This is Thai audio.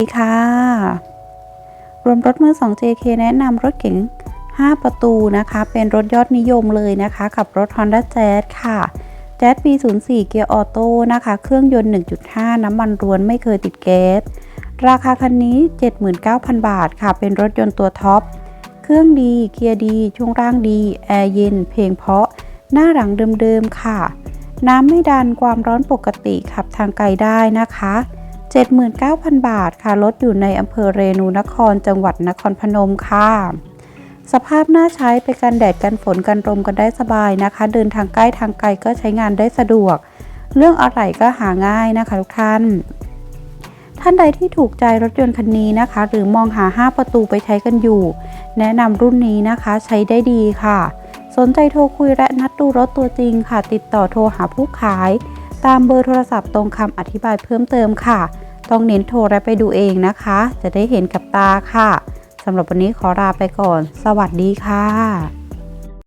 ดีค่ะ รวมรถมือ 2 JK แนะนำรถเก๋ง 5 ประตูนะคะ เป็นรถยอดนิยมเลยนะคะ กับรถ Honda Jazz ค่ะ Jazz B04 เกียร์ออโต้นะคะ เครื่องยนต์ 1.5 น้ำมันรวนไม่เคยติดแก๊ส ราคาคันนี้ 79,000 บาทค่ะ เป็นรถยนต์ตัวท็อป เครื่องดี เกียร์ดี ช่วงล่างดี แอร์เย็น เพลงเพราะ หน้าหลังเดิมๆค่ะ น้ำไม่ดัน ความร้อนปกติ ขับทางไกลได้นะคะ 79,000 บาทค่ะ รถอยู่ในอำเภอเรนูนคร จังหวัดนครพนมค่ะ สภาพน่าใช้ไปกันแดดกันฝนกันลมกันได้สบายนะคะ เดินทางใกล้ทางไกลก็ใช้งานได้สะดวก เรื่องอะไรก็หาง่ายนะคะทุกท่าน ท่านใดที่ถูกใจรถยนต์คันนี้นะคะ หรือมองหา 5 ประตูไปใช้กันอยู่ แนะนำรุ่นนี้นะคะใช้ได้ดีค่ะ สนใจโทรคุยและนัดดูรถตัวจริงค่ะ ติดต่อโทรหาผู้ขาย ตามเบอร์โทรศัพท์ตรงคำอธิบายเพิ่มเติมค่ะ ต้องเน้นโทรและไปดูเองนะคะ จะได้เห็นกับตาค่ะสำหรับวันนี้ขอลาไปก่อน สวัสดีค่ะ